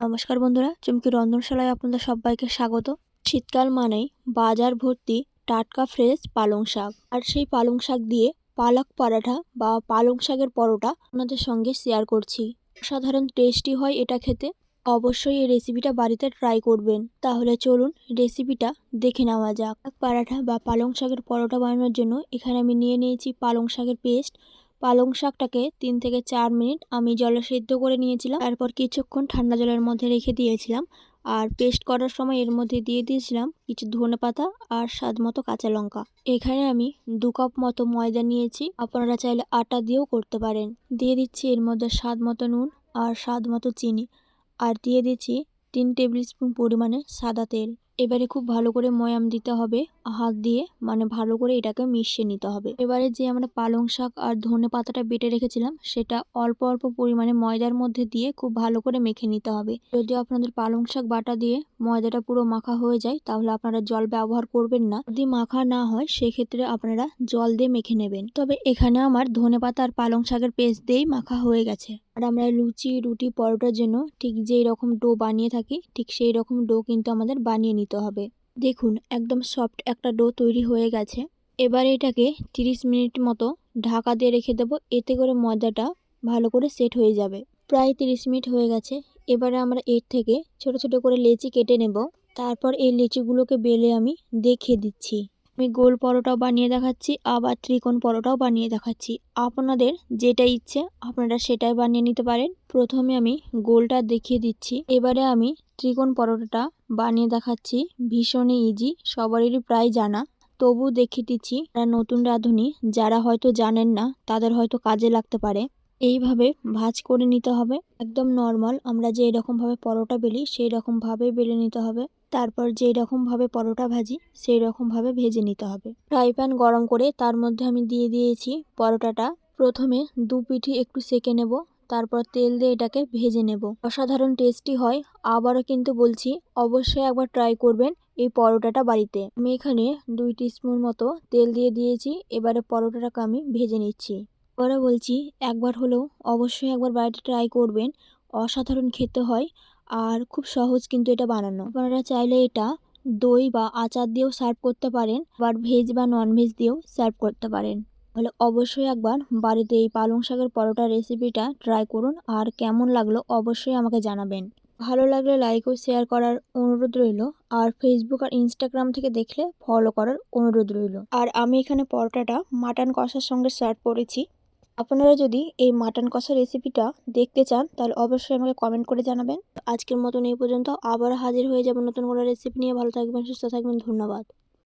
নমস্কার বন্ধুরা, চুমকি রন্ধনশালায় আপনাদের সবাইকে স্বাগত। শীতকাল মানেই বাজার ভর্তি টাটকা ফ্রেশ পালং শাক। আর সেই পালং শাক দিয়ে পালক পরাঠা বা পালং শাকের পরোটা আপনাদের সঙ্গে শেয়ার করছি। সাধারণ টেস্টি হয় এটা খেতে। অবশ্যই এই রেসিপিটা বাড়িতে ট্রাই করবেন। তাহলে চলুন রেসিপিটা দেখে নেওয়া যাক। পরাঠা বা পালং শাকের পরোটা বানানোর জন্য এখানে আমি নিয়ে নিয়েছি পালং শাকের পেস্ট পালং শাকটাকে তিন থেকে চার মিনিট আমি জলে সেদ্ধ করে নিয়েছিলাম। তারপর কিছুক্ষণ ঠান্ডা জলের মধ্যে রেখে দিয়েছিলাম। আর পেস্ট করার সময় এর মধ্যে দিয়ে দিয়েছিলাম কিছু ধনে পাতা আর স্বাদ মতো কাঁচা লঙ্কা। এখানে আমি দু কাপ মতো ময়দা নিয়েছি। আপনারা চাইলে আটা দিয়েও করতে পারেন। দিয়ে দিচ্ছি এর মধ্যে স্বাদ মতো নুন আর স্বাদ মতো চিনি। আর দিয়ে দিচ্ছি তিন টেবিল স্পুন পরিমাণে সাদা তেল। এবারে খুব ভালো করে ময়াম দিতে হবে, হাত দিয়ে মানে ভালো করে এটাকে মিশিয়ে নিতে হবে। এবারে যে আমরা পালং শাক আর ধনে পাতাটা বেটে রেখেছিলাম, সেটা অল্প অল্প পরিমাণে ময়দার মধ্যে দিয়ে খুব ভালো করে মেখে নিতে হবে। যদি আপনাদের পালং শাক বাটা দিয়ে ময়দাটা পুরো মাখা হয়ে যায়, তাহলে আপনারা জল ব্যবহার করবেন না। যদি মাখা না হয়, সেক্ষেত্রে আপনারা জল দিয়ে মেখে নেবেন। তবে এখানে আমার ধনে পাতা আর পালং শাকের পেস্ট দিয়েই মাখা হয়ে গেছে। আর আমরা লুচি, রুটি, পরোটার জন্য ঠিক যেই রকম ডো বানিয়ে থাকি, ঠিক সেই রকম ডো কিন্তু আমাদের বানিয়ে নিতে হবে। দেখুন, একদম সফট একটা ডো তৈরি হয়ে গেছে। এবার এটাকে 30 মিনিট মতো ঢাকা দিয়ে রেখে দেবো, এতে করে ময়দাটা ভালো করে সেট হয়ে যাবে। প্রায় 30 মিনিট হয়ে গেছে, এবারে আমরা এর থেকে ছোট ছোট করে লেচি কেটে নেব। তারপর এই লেচিগুলোকে বেলে আমি দেখিয়ে দিচ্ছি। আমি গোল পরোটাও বানিয়ে দেখাচ্ছি, আবার ত্রিকোণ পরোটাও বানিয়ে দেখাচ্ছি। আপনাদের যেটা ইচ্ছে, আপনারা সেটাই বানিয়ে নিতে পারেন। প্রথমে আমি গোলটা দেখিয়ে দিচ্ছি। এবারে আমি ত্রিকোণ পরোটাটা বানিয়ে দেখাচ্ছি। ভীষণই ইজি সবারই প্রায় জানা। তবু দেখিয়ে দিচ্ছি নতুন রাঁধুনি, যারা হয়তো জানেন না, তাদের হয়তো কাজে লাগতে পারে। এইভাবে ভাজ করে নিতে হবে। একদম নর্মাল আমরা যে এরকমভাবে পরোটা বেলি সেই রকমভাবে বেলে নিতে হবে। তারপর যেই রকমভাবে পরোটা ভাজি সেই রকমভাবে ভেজে নিতে হবে। ফ্রাই প্যান গরম করে তার মধ্যে আমি দিয়ে দিয়েছি পরোটাটা। প্রথমে দু পিঠি একটু সেকে নেব, তারপর তেল দিয়ে এটাকে ভেজে নেব। অসাধারণ টেস্টি হয়। আবারও কিন্তু বলছি, অবশ্যই একবার ট্রাই করবেন এই পরোটাটা বাড়িতে। আমি এখানে দুই স্পুন মতো তেল দিয়ে দিয়েছি। এবারে পরোটাটাকে আমি ভেজে নিচ্ছি। এবারে বলছি, একবার হলেও অবশ্যই একবার বাড়িতে ট্রাই করবেন। অসাধারণ খেতে হয় আর খুব সহজ কিন্তু এটা বানানো। আপনারা চাইলে এটা দই বা আচার দিয়েও সার্ভ করতে পারেন আবার ভেজ বা নন ভেজ দিয়েও সার্ভ করতে পারেন। তাহলে অবশ্যই একবার বাড়িতে এই পালং শাকের পরোটা রেসিপিটা ট্রাই করুন আর কেমন লাগল অবশ্যই আমাকে জানাবেন। ভালো লাগলে লাইক ও শেয়ার করার অনুরোধ রইল আর ফেসবুক আর ইনস্টাগ্রাম থেকে দেখলে ফলো করার অনুরোধ রইল। আর আমি এখানে পরোটাটা মাটন কষার সঙ্গে সার্ভ করেছি। আপনারা যদি এই মাটন কষা রেসিপিটা দেখতে চান, তাহলে অবশ্যই আমাকে কমেন্ট করে জানাবেন। আজকের মতন এই পর্যন্ত। আবার হাজির হয়ে যাব নতুন কোনো রেসিপি নিয়ে। ভালো থাকবেন, সুস্থ থাকবেন। ধন্যবাদ।